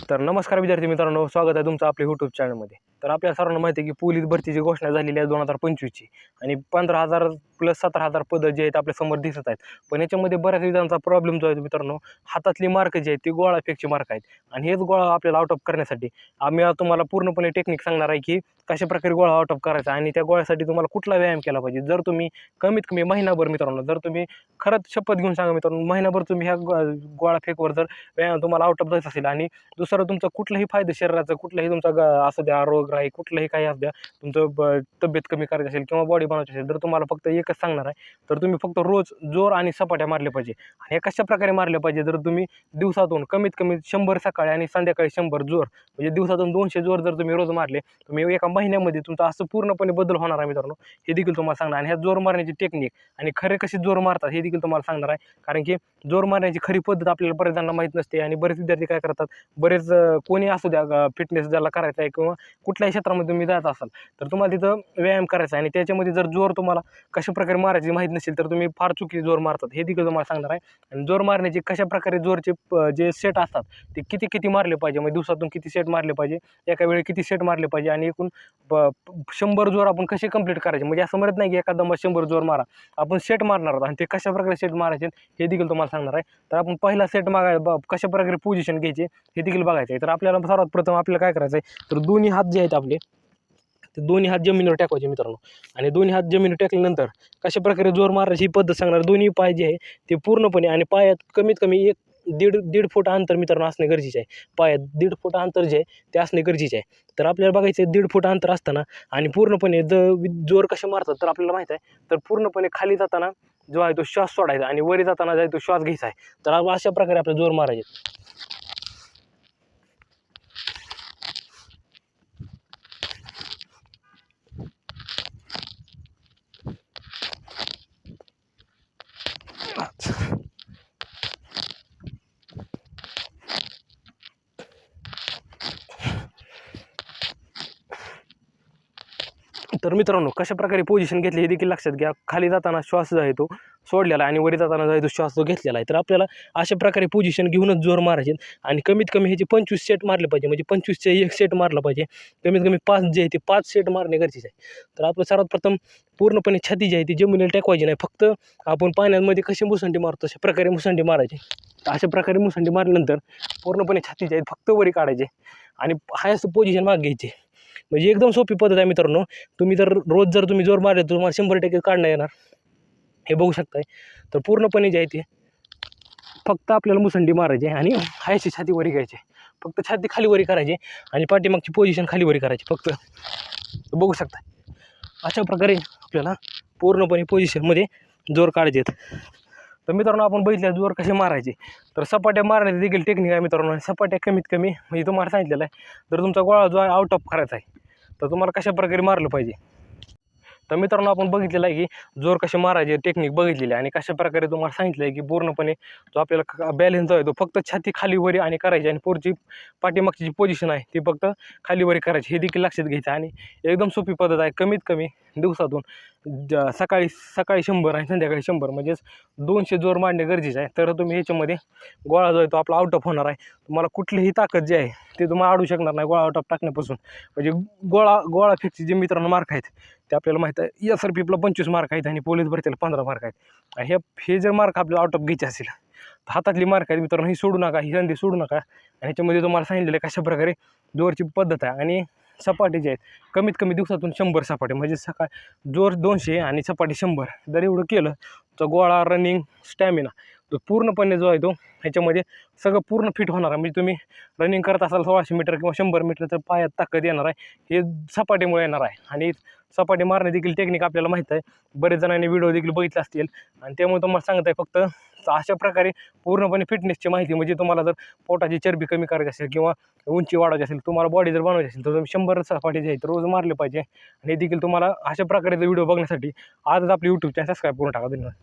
तर नमस्कार विद्यार्थी मित्रांनो स्वागत आहे तुमचं आपल्या यूट्यूब चॅनलमध्ये तर आपल्या सर्वांना माहिती आहे की पोलीस भरतीची घोषणा झालेली आहे दोन हजार पंचवीसची आणि पंधरा हजार प्लस सतरा हजार पदं जे आहेत आपल्यासमोर दिसत आहेत. पण याच्यामध्ये बऱ्याच विधांचा प्रॉब्लेम जो आहे मित्रांनो हातातली मार्क जे आहेत ती गोळा फेकची मार्क आहेत. आणि हेच गोळा आपल्याला आउट ऑफ करण्यासाठी आम्ही तुम्हाला पूर्णपणे टेक्निक सांगणार आहे की कशा प्रकारे गोळा आउट ऑफ करायचा आणि त्या गोळ्यासाठी तुम्हाला कुठला व्यायाम केला पाहिजे. जर तुम्ही कमीत कमी महिनाभर मित्रांनो जर तुम्ही खरंच शपथ घेऊन सांगा मित्रांनो महिनाभर तुम्ही ह्या गो गोळा फेकवर जर व्यायाम तुम्हाला आउट ऑफ जायचं असेल आणि दुसरं तुमचं कुठलंही फायदा शरीराचं कुठलंही तुमचा ग असू द्या रोगराई कुठलंही काही असू द्या तुमचं ब तब्येत कमी करायची असेल किंवा बॉडी बनवायची असेल तर तुम्हाला फक्त एक एकच सांगणार आहे. तर तुम्ही फक्त रोज जोर आणि सपाट्या मारल्या पाहिजे. आणि हे कशा प्रकारे मारल्या पाहिजे? जर तुम्ही दिवसातून कमीत कमी शंभर सकाळी आणि संध्याकाळी शंभर जोर म्हणजे दिवसातून दोनशे जोर जर तुम्ही रोज मारले तुम्ही एका महिन्यामध्ये तुमचा असं पूर्णपणे बदल होणार आहे मित्रांनो. हे देखील तुम्हाला सांगणार आणि ह्या जोर मारण्याची टेक्निक आणि खरे कसे जोर मारतात हे देखील तुम्हाला सांगणार आहे. कारण की जोर मारण्याची खरी पद्धत आपल्याला बरेच जणांना माहीत नसते आणि बरेच विद्यार्थी काय करतात बरेच कोणी असू द्या फिटनेस ज्याला करायचा आहे किंवा कुठल्याही क्षेत्रामध्ये तुम्ही जात असाल तर तुम्हाला तिथं व्यायाम करायचा आहे. आणि त्याच्यामध्ये जर जोर तुम्हाला कशा प्रकारे मारायची माहीत नसेल तर तुम्ही फार चुकी जोर मारतात. हे देखील तुम्हाला सांगणार आहे. आणि जोर मारण्याची कशा प्रकारे जोरचे प- जे सेट असतात ते किती किती मारले पाहिजे? म्हणजे दिवसातून किती सेट मारले पाहिजे? एका वेळी किती सेट मारले पाहिजे? आणि एकूण प- शंभर जोर आपण कसे कंप्लीट करायचे? म्हणजे असं म्हणत नाही की एखादा शंभर जोर मारा. आपण सेट मारणार आहोत आणि ते कशा प्रकारे सेट मारायचे हे देखील तुम्हाला सांगणार आहे. तर आपण पहिला सेट मागाय ब- कशा प्रकारे पोझिशन घ्यायचे हे देखील बघायचं आहे. तर आपल्याला सर्वात प्रथम आपल्याला काय करायचं आहे? तर दोन्ही हात जे आहेत आपले ते दोन्ही हात जमिनीवर टाकवायचे मित्रांनो. आणि दोन्ही हात जमिनीवर टाकल्यानंतर कशा प्रकारे जोर मारायची ही पद्धत सांगणार? दोन्ही पाय जे आहे ते पूर्णपणे आणि पायात कमीत कमी एक दीड दीड फूट अंतर मित्रांनो असणे गरजेचे आहे. पायात दीड फूट अंतर जे आहे ते असणे गरजेचे आहे. तर आपल्याला बघायचं आहे दीड फूट अंतर असताना आणि पूर्णपणे ज जोर कसे मारतात तर आपल्याला माहीत आहे. तर पूर्णपणे खाली जाताना जो आहे तो श्वास सोडायचा आणि वरी जाताना जो आहे तो श्वास घ्यायचा आहे. तर अशा प्रकारे आपल्याला जोर मारायचे तर मित्रांनो कशा प्रकारे पोझिशन घेतली हे देखील लक्षात घ्या. खाली जाताना श्वास जो आहे तो सोडलेला आहे आणि वरी जाताना जो आहे तो श्वास जो घेतलेला आहे. तर आपल्याला अशा प्रकारे पोझिशन घेऊनच जोर मारायचे आणि कमीत कमी ह्याचे पंचवीस सेट मारले पाहिजे. म्हणजे पंचवीसचे एक सेट मारला पाहिजे. कमीत कमी पाच जे आहे ते पाच सेट मारणे गरजेचे आहे. तर आपलं सर्वात प्रथम पूर्णपणे छाती जी आहे ती जमिनीला टेकवायची नाही. फक्त आपण पाण्यामध्ये कशी मुसंडी मारतो अशा प्रकारे मुसंडी मारायची. तर अशा प्रकारे मुसंडी मारल्यानंतर पूर्णपणे छाती जी आहे फक्त वरी काढायचे आणि हायस्ट पोझिशन माग घ्यायचे म्हणजे एकदम सोपी पद्धत आहे मित्रांनो. तुम्ही जर रोज जर तुम्ही जोर मारले तर तुम्हाला शंभर टक्के काढणं येणार. हे बघू शकताय. तर पूर्णपणे जे आहे ते फक्त आपल्याला मुसंडी मारायची आणि हायची छाती वरी घ्यायची. फक्त छाती खाली वरी करायची आणि पाठीमागची पोझिशन खाली वरी करायची फक्त. बघू शकता अशा प्रकारे आपल्याला पूर्णपणे पोझिशनमध्ये जोर काढायचे आहेत. तर मित्रांनो आपण बघितल्या जोर कसे मारायचे. तर सपाट्या मारण्याची देखील टेक्निक आहे मित्रांनो. सपाट्या कमीत कमी म्हणजे तुम्हाला सांगितलेलं आहे. जर तुमचा गोळा जो आहे आउट ऑफ करायचा आहे तर तुम्हाला कशा प्रकारे मारलं पाहिजे? तर मित्रांनो आपण बघितलेलं आहे की जोर कसे मारायचे टेक्निक बघितलेली आहे. आणि कशा प्रकारे तुम्हाला सांगितलं आहे की पूर्णपणे जो आपल्याला बॅलेन्स जो आहे तो फक्त छाती खाली वरी आणि करायची आणि पुढची पाठीमागची जी पोझिशन आहे ती फक्त खालीवरी करायची. हे देखील लक्षात घ्यायचं आणि एकदम सोपी पद्धत आहे. कमीत कमी दिवसातून सकाळी सकाळी शंभर आणि संध्याकाळी शंभर म्हणजेच दोनशे जोर मांडणे गरजेचे आहे. तर तुम्ही ह्याच्यामध्ये गोळा जो आहे तो आपला आउट ऑफ होणार आहे. तुम्हाला कुठलीही ताकद जी आहे ते तुम्हाला अडू शकणार नाही गोळा आउट ऑफ टाकण्यापासून. म्हणजे गोळा गोळा फेकचे जे मित्रांनो मार्क आहेत ते आपल्याला माहीत आहे एस आर पी आपला पंचवीस मार्क आहेत आणि पोलीस भरतीला पंधरा मार्क आहेत. आणि हे हे जर मार्क आपल्याला आउट ऑफ घ्यायचे असेल तर हातातली मार्क आहेत मित्रांनो ही सोडू नका ही संधी सोडू नका. आणि ह्याच्यामध्ये तुम्हाला सांगितलेलं आहे कशा प्रकारे जोरची पद्धत आहे. आणि सपाटे जे आहेत. कमीत कमी दिवसातून शंभर सपाटे म्हणजे सकाळ जोर दोनशे आणि सपाटी शंभर. जर एवढं केलं तर गोळा रनिंग स्टॅमिना तो पूर्णपणे जो आहे तो ह्याच्यामध्ये सगळं पूर्ण फिट होणार आहे. म्हणजे तुम्ही रनिंग करत असाल सोळाशे मीटर किंवा शंभर मीटर तर पायात ताकद येणार आहे. हे सपाटीमुळे येणार आहे. आणि सपाटी मारणे देखील टेक्निक आपल्याला माहीत आहे. बरेच जणांनी व्हिडिओ देखील बघितले असतील. आणि त्यामुळे तुम्हाला सांगत आहे फक्त अशा प्रकारे पूर्णपणे फिटनेसची माहिती म्हणजे तुम्हाला जर पोटाची चरबी कमी करायची असेल किंवा उंची वाढवायची असेल तुम्हाला बॉडी जर बनवायची असेल तर तुम्ही शंभर सपाटी जे आहेत रोज मारले पाहिजे. आणि देखील तुम्हाला अशा प्रकारे व्हिडिओ बघण्यासाठी आजच आपली यूट्यूब चॅनल सबस्क्राईब करून टाका धन्यवाद.